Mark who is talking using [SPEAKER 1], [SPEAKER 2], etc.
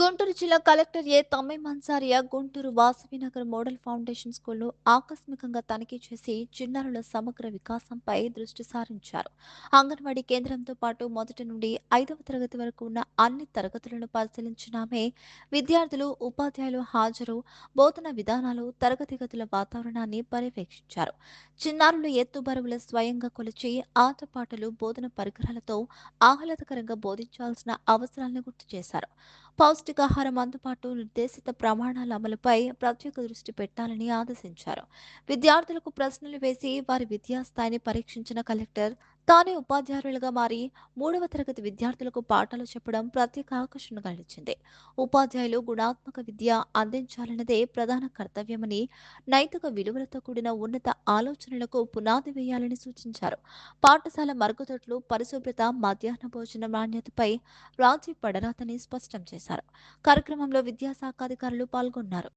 [SPEAKER 1] గుంటూరు జిల్లా collector A Thammai Mansaria Guntur Vasavinagar model foundation స్కూల్ను ఆకస్మికంగా తనిఖీ చేసి చిన్నారుల సమగ్ర వికాసంపై దృష్టి సారించారు. అంగన్వాడీ కేంద్రంతో పాటు మొదటి నుండి ఐదవ తరగతి వరకు ఉన్న అన్ని తరగతులను పరిశీలించిన ఆమె విద్యార్థులు ఉపాధ్యాయులు హాజరు బోధన విధానాలు తరగతి గదుల వాతావరణాన్ని పర్యవేక్షించారు. చిన్నారుల ఎత్తు బరువులు స్వయంగా కొలిచి ఆటపాటలు బోధన పరికరాలతో ఆహ్లాదకరంగా బోధించాల్సిన అవసరాలను గుర్తు చేశారు. పౌష్టికాహారం అందుబాటు నిర్దేశిత ప్రమాణాల అమలుపై ప్రత్యేక దృష్టి పెట్టాలని ఆదేశించారు. విద్యార్థులకు ప్రశ్నలు వేసి వారి విద్యా స్థాయిని పరీక్షించిన కలెక్టర్ తానే ఉపాధ్యాయులుగా మారి మూడవ తరగతి విద్యార్థులకు పాఠాలు చెప్పడం ప్రత్యేక ఆకర్షణగా నిలిచింది ఉపాధ్యాయులు గుణాత్మక విద్య అందించాలన్నదే ప్రధాన కర్తవ్యమని నైతిక విలువలతో కూడిన ఉన్నత ఆలోచనలకు పునాది వేయాలని సూచించారు. పాఠశాల మరుగుదొడ్లు పరిశుభ్రత మధ్యాహ్న భోజన నాణ్యతపై రాజీ పడరాతని స్పష్టం చేశారు. కార్యక్రమంలో విద్యాశాఖాధికారులు పాల్గొన్నారు.